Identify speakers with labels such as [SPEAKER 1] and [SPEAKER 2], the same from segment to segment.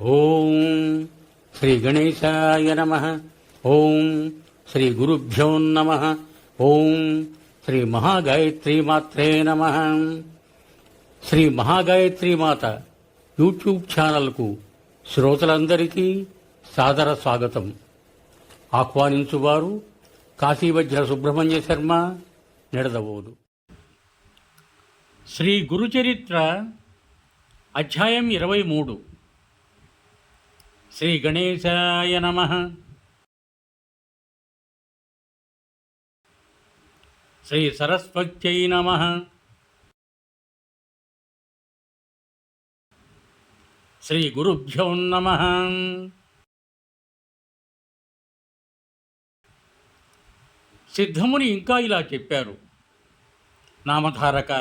[SPEAKER 1] ఓం శ్రీ గణేశాయ నమ. ఓం శ్రీ గురుభ్యో నమ. ఓం శ్రీ మహాగాయత్రి మాత్రే నమ. శ్రీ మహాగాయత్రి మాత యూట్యూబ్ ఛానల్కు శ్రోతలందరికీ సాదర స్వాగతం. ఆహ్వానించువారు కాశీవజ్ర సుబ్రహ్మణ్య శర్మ నిడదవోదు. శ్రీ గురుచరిత్ర అధ్యాయం ఇరవై మూడు. శ్రీ గణేశాయ నమ. శ్రీ సరస్వత్యై నమ. శ్రీ గురుభ్యో నమ. సిద్ధముని ఇంకా ఇలా చెప్పారు. నామధారక.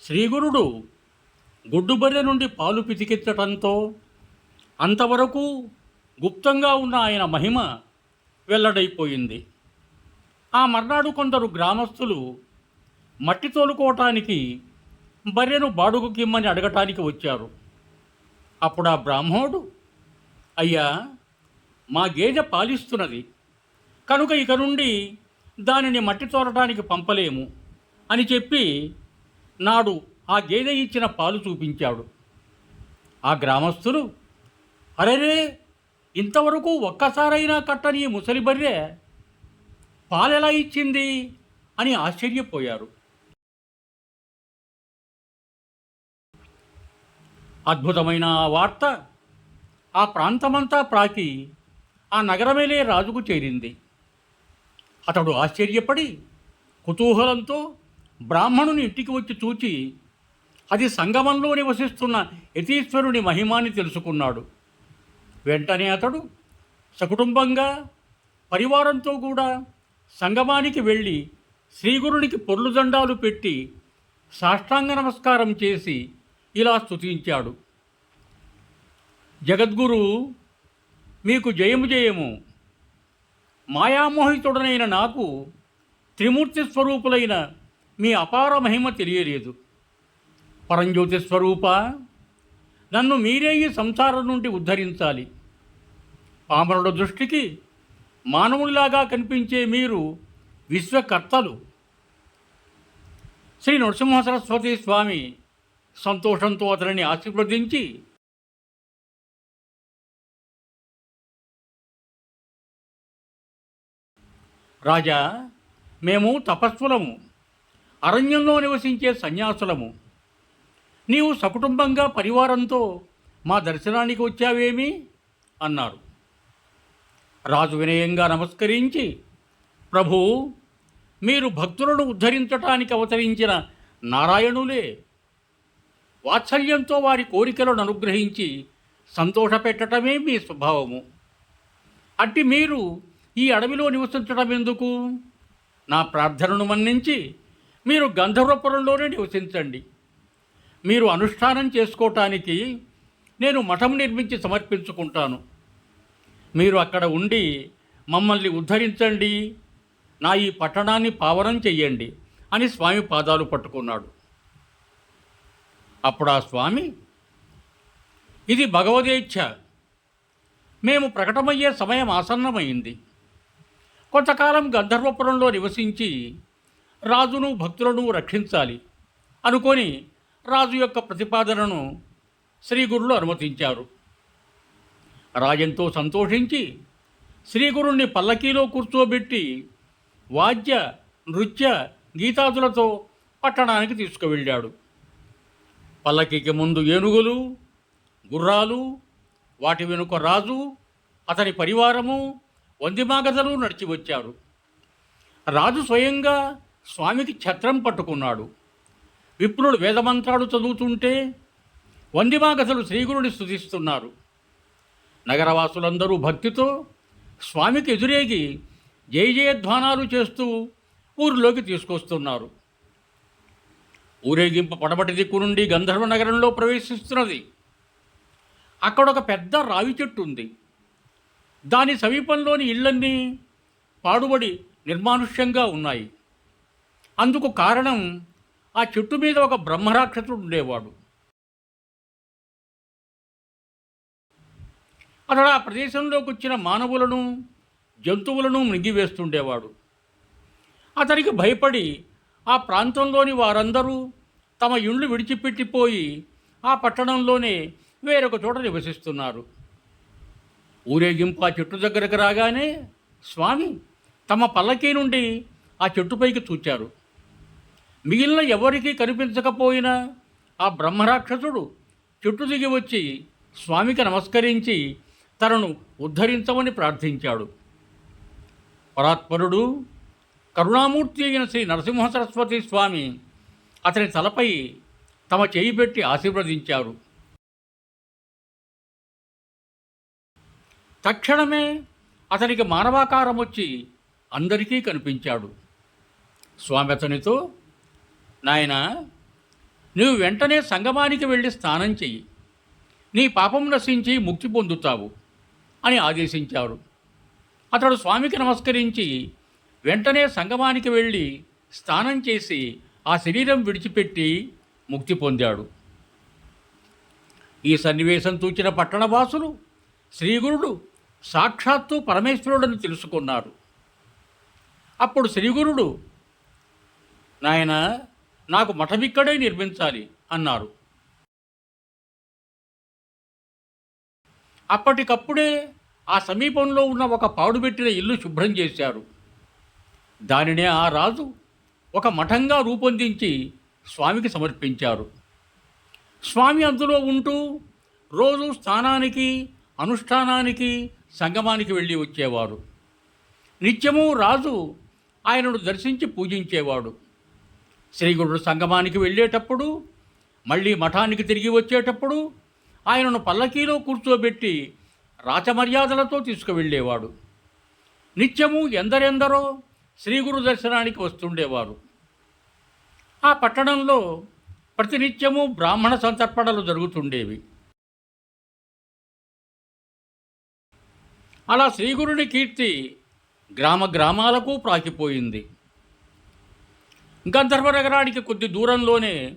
[SPEAKER 1] శ్రీగురుడు గుడ్డుబర్రె నుండి పాలు పితికెత్తటంతో అంతవరకు గుప్తంగా ఉన్న ఆయన మహిమ వెల్లడైపోయింది. ఆ మర్నాడు కొందరు గ్రామస్తులు మట్టి తోలుకోవటానికి బర్రెను బాడుగుకిమ్మని అడగటానికి వచ్చారు. అప్పుడు ఆ బ్రాహ్మణుడు అయ్యా మా గేదె పాలిస్తున్నది. కనుక ఇక నుండి దానిని మట్టి తోలటానికి పంపలేము అని చెప్పి నాడు ఆ గేదె ఇచ్చిన పాలు చూపించాడు. ఆ గ్రామస్తులు అరెరే ఇంతవరకు ఒక్కసారైనా కట్టని ముసలి బర్రె పాలెలా ఇచ్చింది? అని ఆశ్చర్యపోయారు. అద్భుతమైన ఆ వార్త ఆ ప్రాంతమంతా ప్రాకి ఆ నగరమేలే రాజుకు చేరింది. అతడు ఆశ్చర్యపడి కుతూహలంతో బ్రాహ్మణుని ఇంటికి వచ్చి చూచి అది సంగమంలో నివసిస్తున్న యతీశ్వరుని మహిమాని తెలుసుకున్నాడు. వెంటనే అతడు సకుటుంబంగా పరివారంతో కూడా సంగమానికి వెళ్ళి శ్రీగురునికి పొర్లు దండాలు పెట్టి సాష్టాంగ నమస్కారం చేసి ఇలా స్తుతించాడు. జగద్గురు మీకు జయము జయము. మాయామోహితుడనైన నాకు త్రిమూర్తి స్వరూపులైన మీ అపార మహిమ తెలియలేదు. పరంజ్యోతి స్వరూప. నన్ను మీరే ఈ సంసారం నుండి ఉద్ధరించాలి. పామరుల దృష్టికి మానవునిలాగా కనిపించే మీరు విశ్వకర్తలు. శ్రీ నరసింహ సరస్వతి స్వామి సంతోషంతో అతనిని ఆశీర్వదించి రాజా మేము తపస్సులము. అరణ్యంలో నివసించే సన్యాసులము. నీవు సకుటుంబంగా పరివారంతో మా దర్శనానికి వచ్చావేమి? అన్నారు. రాజు వినయంగా నమస్కరించి ప్రభు మీరు భక్తులను ఉద్ధరించటానికి అవతరించిన నారాయణులే. వాత్సల్యంతో వారి కోరికలను అనుగ్రహించి సంతోషపెట్టడమే మీ స్వభావము. అట్టి మీరు ఈ అడవిలో నివసించడం ఎందుకు నా ప్రార్థనను మన్నించి మీరు గంధర్వపురంలోనే నివసించండి. మీరు అనుష్ఠానం చేసుకోవటానికి నేను మఠం నిర్మించి సమర్పించుకుంటాను. మీరు అక్కడ ఉండి మమ్మల్ని ఉద్ధరించండి. నా ఈ పట్టణాన్ని పావనం చెయ్యండి అని స్వామి పాదాలు పట్టుకున్నాడు. అప్పుడు ఆ స్వామి ఇది భగవదేచ్ఛ. మేము ప్రకటమయ్యే సమయం ఆసన్నమైంది. కొంతకాలం గంధర్వపురంలో నివసించి రాజును భక్తులను రక్షించాలి అనుకొని రాజు యొక్క ప్రతిపాదనను శ్రీగురులు అనుమతించారు. రాజంతో సంతోషించి శ్రీగురుణ్ణి పల్లకీలో కూర్చోబెట్టి వాద్య నృత్య గీతాదులతో పట్టణానికి తీసుకువెళ్ళాడు. పల్లకీకి ముందు ఏనుగులు గుర్రాలు వాటి వెనుక రాజు అతని పరివారము వందిమాగధలు నడిచి వచ్చారు రాజు స్వయంగా స్వామికి ఛత్రం పట్టుకున్నాడు. విప్రుడు వేదమంత్రాలు చదువుతుంటే వందిమాగధలు శ్రీగురుని స్థుతిస్తున్నారు నగరవాసులందరూ భక్తితో స్వామికి ఎదురేగి జయ జయధ్వానాలు చేస్తూ ఊరిలోకి తీసుకొస్తున్నారు. ఊరేగింపు పడమటి దిక్కు నుండి గంధర్వ నగరంలో ప్రవేశిస్తున్నది. అక్కడ ఒక పెద్ద రావి చెట్టు ఉంది. దాని సమీపంలోని ఇళ్ళన్నీ పాడుబడి నిర్మానుష్యంగా ఉన్నాయి. అందుకు కారణం ఆ చెట్టు మీద ఒక బ్రహ్మరాక్షసుడు ఉండేవాడు. అతడు ఆ ప్రదేశంలోకి వచ్చిన మానవులను జంతువులను మృంగివేస్తుండేవాడు. అతనికి భయపడి ఆ ప్రాంతంలోని వారందరూ తమ ఇండ్లు విడిచిపెట్టిపోయి ఆ పట్టణంలోనే వేరొక చోట నివసిస్తున్నారు. ఊరేగింపు ఆ చెట్టు దగ్గరకు రాగానే స్వామి తమ పల్లకీ నుండి ఆ చెట్టుపైకి చూచారు మిగిలిన ఎవరికీ కనిపించకపోయినా ఆ బ్రహ్మరాక్షసుడు చెట్టు దిగి వచ్చి స్వామికి నమస్కరించి తనను ఉద్ధరించమని ప్రార్థించాడు. పరాత్పరుడు కరుణామూర్తి అయిన శ్రీ నరసింహ సరస్వతి స్వామి అతని తలపై తమ చేయి పెట్టి ఆశీర్వదించారు. తక్షణమే అతనికి మానవాకారం వచ్చి అందరికీ కనిపించాడు. స్వామి అతనితో నాయనా నువ్వు వెంటనే సంగమానికి వెళ్ళి స్నానం చెయ్యి. నీ పాపం నశించి ముక్తి పొందుతావు అని ఆదేశించారు. అతడు స్వామికి నమస్కరించి వెంటనే సంగమానికి వెళ్ళి స్నానం చేసి ఆ శరీరం విడిచిపెట్టి ముక్తి పొందాడు. ఈ సన్నివేశం తూచిన పట్టణవాసులు శ్రీగురుడు సాక్షాత్తు పరమేశ్వరుడని తెలుసుకున్నారు. అప్పుడు శ్రీగురుడు నాయన నాకు మఠమిక్కడే నిర్మించాలి అన్నారు. అప్పటికప్పుడే ఆ సమీపంలో ఉన్న ఒక పాడుబెట్టిన ఇల్లు శుభ్రం చేశారు. దానినే ఆ రాజు ఒక మఠంగా రూపొందించి స్వామికి సమర్పించారు. స్వామి అందులో ఉంటూ రోజు స్థానానికి అనుష్ఠానానికి సంగమానికి వెళ్ళి వచ్చేవారు. నిత్యము రాజు ఆయనను దర్శించి పూజించేవాడు. శ్రీగురుడు సంగమానికి వెళ్ళేటప్పుడు మళ్ళీ మఠానికి తిరిగి వచ్చేటప్పుడు ఆయనను పల్లకీలో కూర్చోబెట్టి రాచమర్యాదలతో తీసుకువెళ్ళేవాడు. నిత్యము ఎందరెందరో శ్రీగురు దర్శనానికి వస్తుండేవారు. ఆ పట్టణంలో ప్రతినిత్యము బ్రాహ్మణ సంతర్పణలు జరుగుతుండేవి. అలా శ్రీగురుని కీర్తి గ్రామ గ్రామాలకు ప్రాకిపోయింది. గంధర్వ నగరానికి కొద్ది దూరంలోనే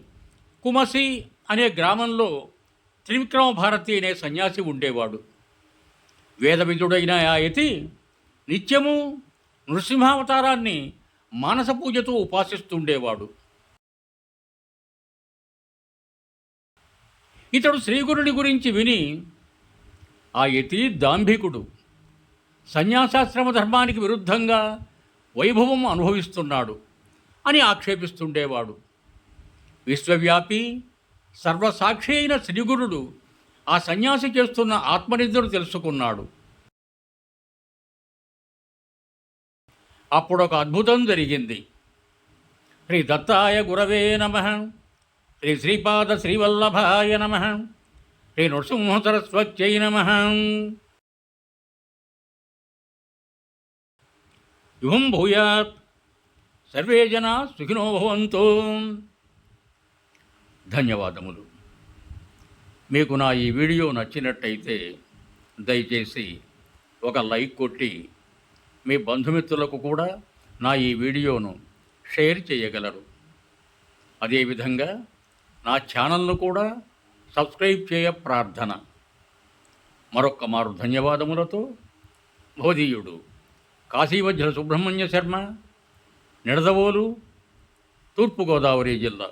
[SPEAKER 1] కుమసి అనే గ్రామంలో త్రివిక్రమ భారతి అనే సన్యాసి ఉండేవాడు. వేదవిధుడైన ఆ యతి నిత్యము నృసింహావతారాన్ని మానస పూజతో ఉపాసిస్తుండేవాడు. ఇతడు శ్రీగురుని గురించి విని ఆ యతి దాంభికుడు. సన్యాసాశ్రమ ధర్మానికి విరుద్ధంగా వైభవం అనుభవిస్తున్నాడు. అని ఆక్షేపిస్తుండేవాడు. విశ్వవ్యాపి సర్వసాక్షి అయిన శ్రీగురుడు ఆ సన్యాసి చేస్తున్న ఆత్మనిద్రను తెలుసుకున్నాడు. అప్పుడు ఒక అద్భుతం జరిగింది. శ్రీ దత్తాయ గురవే నమ శ్రీ శ్రీపాద శ్రీవల్లభాయ నమ శ్రీ నృసింహ సరస్వత్యై నమ. యుహం భూయాత్ సర్వే జన సుఖినో భవంతు. ధన్యవాదములు. మీకు నా ఈ వీడియో నచ్చినట్టయితే దయచేసి ఒక లైక్ కొట్టి మీ బంధుమిత్రులకు కూడా నా ఈ వీడియోను షేర్ చేయగలరు. అదేవిధంగా నా ఛానల్ను కూడా సబ్స్క్రైబ్ చేయ ప్రార్థన. మరొక్క మారు ధన్యవాదములతో బోధీయుడు కాశీవజ్ర సుబ్రహ్మణ్య శర్మ. నిడదవోలు తూర్పుగోదావరి జిల్లా